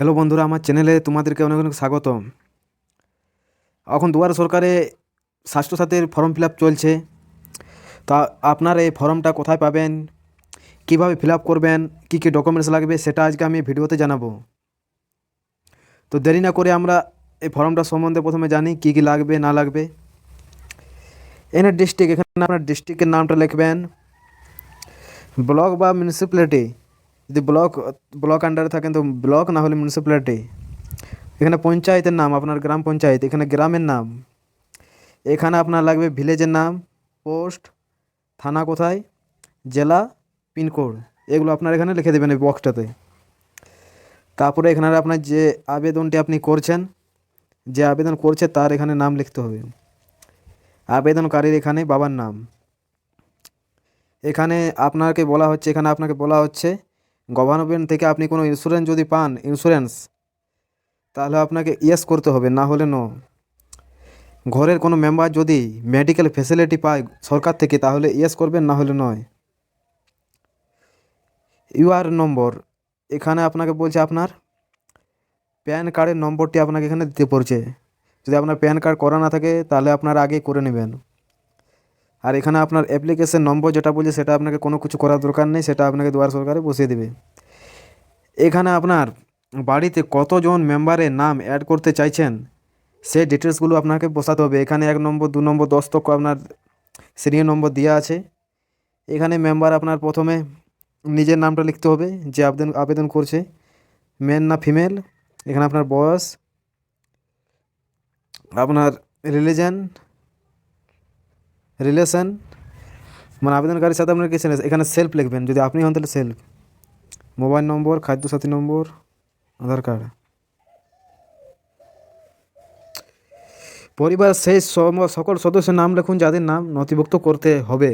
Hello বন্ধুরা, আমার চ্যানেলে তোমাদেরকে অনেক অনেক স্বাগত এখন দুয়ারে সরকারে স্বাস্থ্যসাথীর ফর্ম ফিল চলছে। তা আপনার এই ফর্মটা কোথায় পাবেন? কীভাবে ফিল করবেন? কী কী ডকুমেন্টস লাগবে? সেটা আজকে আমি ভিডিওতে জানাব। তো দেরি না করে আমরা এই ফর্মটা সম্বন্ধে প্রথমে জানি কী কী লাগবে, না লাগবে। এনের ডিস্ট্রিক্ট এখানে আপনার ডিস্ট্রিক্টের নামটা লিখবেন। ব্লক বা মিউনিসিপ্যালিটি যদি ব্লক ব্লক আন্ডারে থাকেন, তো ব্লক না হলে মিউনিসিপ্যালিটি এখানে পঞ্চায়েতের নাম, আপনার গ্রাম পঞ্চায়েত, এখানে গ্রামের নাম। এখানে আপনার লাগবে ভিলেজের নাম পোস্ট থানা কোথায়, জেলা পিনকোড এগুলো আপনার এখানে লিখে দেবেন এই বক্সটাতে তারপরে এখানে আপনার যে আবেদনটি আপনি করছেন, যে আবেদন করছে তার এখানে নাম লিখতে হবে। আবেদনকারীর এখানে বাবার নাম। এখানে আপনাকে বলা হচ্ছে, এখানে আপনাকে বলা হচ্ছে গভর্নমেন্ট থেকে আপনি কোনো ইন্স্যুরেন্স যদি পান ইন্স্যুরেন্স তাহলে আপনাকে ইয়েস করতে হবে, না হলে নো ঘরের কোনো মেম্বার যদি মেডিকেল ফেসিলিটি পায় সরকার থেকে, তাহলে ইয়েস করবেন, না হলে নয়। ইউআর নম্বর, এখানে আপনাকে বলছে আপনার প্যান কার্ডের নম্বরটি আপনাকে এখানে দিতে পড়ছে। যদি আপনার প্যান কার্ড করা না থাকে, তাহলে আপনার আগে করে নেবেন। আর এখানে আপনার অ্যাপ্লিকেশন নম্বর যেটা বলছে, সেটা আপনাকে কোনো কিছু করার দরকার নেই, সেটা আপনাকে দুয়ার সরকারে বসিয়ে দেবে। এখানে আপনার বাড়িতে কতজন মেম্বারের নাম অ্যাড করতে চাইছেন, সেই ডিটেলসগুলো আপনাকে বসাতে হবে। এখানে এক নম্বর, দু নম্বর, দশ আপনার সিরিয়াল নম্বর দেওয়া আছে। এখানে মেম্বার আপনার প্রথমে নিজের নামটা লিখতে হবে, যে আবেদন আবেদন করছে। মেন না ফিমেল এখানে আপনার বয়স, আপনার রিলিজন রিলেশন মানে আবেদনকারীর সাথে আপনার কিছু এখানে সেলফ লিখবেন, যদি আপনি হন তাহলে self mobile number Khadyasathi number Aadhaar card পরিবার সেই সকল সদস্যের নাম লিখুন, যাদের নাম নথিভুক্ত করতে হবে।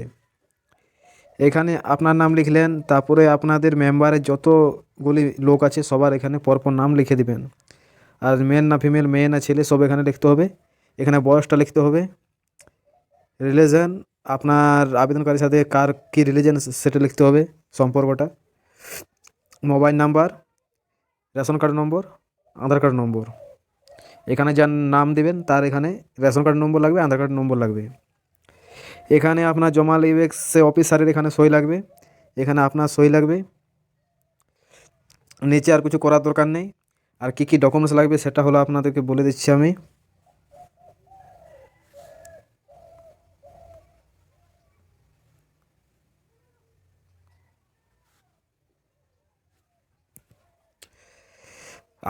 এখানে আপনার নাম লিখলেন, তারপরে আপনাদের মেম্বারের যতগুলি লোক আছে, সবার এখানে পরপর নাম লিখে দিবেন। আর মেন না ফিমেল মেয়ে না ছেলে, সব এখানে লিখতে হবে। এখানে বয়সটা লিখতে হবে। রিলিজন আপনার আবেদনকারীর সাথে কার কী রিলিজন সেটা লিখতে হবে, সম্পর্কটা। Mobile number ration card number Aadhaar card number এখানে যার নাম দেবেন, তার এখানে রেশন কার্ড নম্বর লাগবে আধার কার্ড নম্বর লাগবে। এখানে আপনার জমা লিখবে সে অফিসারের এখানে সই লাগবে, এখানে আপনার সই লাগবে। নিচে আর কিছু করার দরকার নেই। আর কী কী ডকুমেন্টস লাগবে, সেটা হলো আপনাদেরকে বলে দিচ্ছি আমি।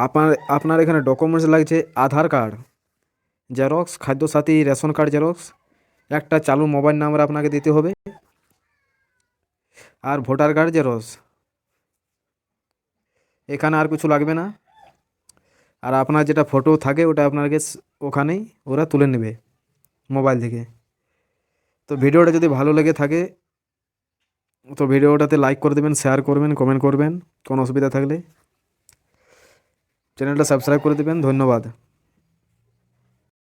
আপনার আপনার এখানে ডকুমেন্টস লাগছে Aadhaar card xerox Khadyasathi ration card xerox একটা চালু মোবাইল নাম্বার আপনাকে দিতে হবে, আর ভোটার কার্ড জেরক্স এখানে আর কিছু লাগবে না। আর আপনার যেটা ফটো থাকে ওটা আপনাকে ওখানেই ওরা তুলে নেবে মোবাইল থেকে। তো ভিডিওটা যদি ভালো লেগে থাকে, তো ভিডিওটাতে লাইক করে দেবেন শেয়ার করবেন কমেন্ট করবেন, কোনো অসুবিধা থাকলে। চ্যানেলটা সাবস্ক্রাইব করে দেবেন ধন্যবাদ।